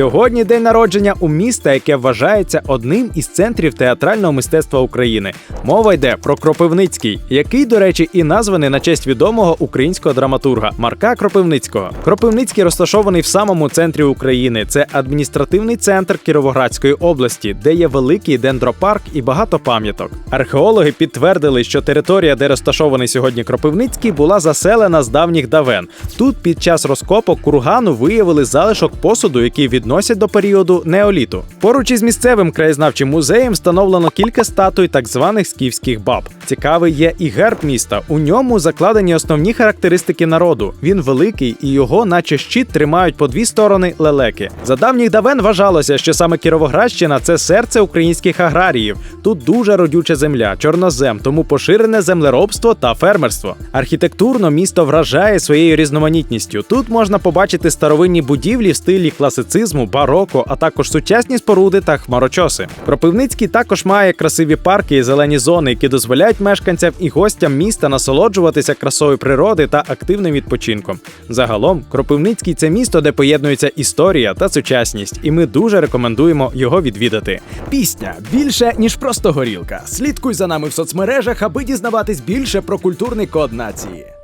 Сьогодні день народження у міста, яке вважається одним із центрів театрального мистецтва України. Мова йде про Кропивницький, який, до речі, і названий на честь відомого українського драматурга Марка Кропивницького. Кропивницький розташований в самому центрі України. Це адміністративний центр Кіровоградської області, де є великий дендропарк і багато пам'яток. Археологи підтвердили, що територія, де розташований сьогодні Кропивницький, була заселена з давніх давен. Тут під час розкопок кургану виявили залишок посуду, який відносять до періоду неоліту. Поруч із місцевим краєзнавчим музеєм встановлено кілька статуй так званих скіфських баб. Цікавий є і герб міста. У ньому закладені основні характеристики народу. Він великий і його, наче щит, тримають по дві сторони лелеки. За давніх давен вважалося, що саме Кіровоградщина це серце українських аграріїв. Тут дуже родюча земля, чорнозем, тому поширене землеробство та фермерство. Архітектурно місто вражає своєю різноманітністю. Тут можна побачити старовинні будівлі в стилі класицизму, бароко, а також сучасні споруди та хмарочоси. Кропивницький також має красиві парки і зелені зони, які дозволяють мешканцям і гостям міста насолоджуватися красою природи та активним відпочинком. Загалом, Кропивницький це місто, де поєднується історія та сучасність, і ми дуже рекомендуємо його відвідати. Пісня більше ніж просто горілка. Слідкуй за нами в соцмережах, аби дізнаватись більше про культурний код нації.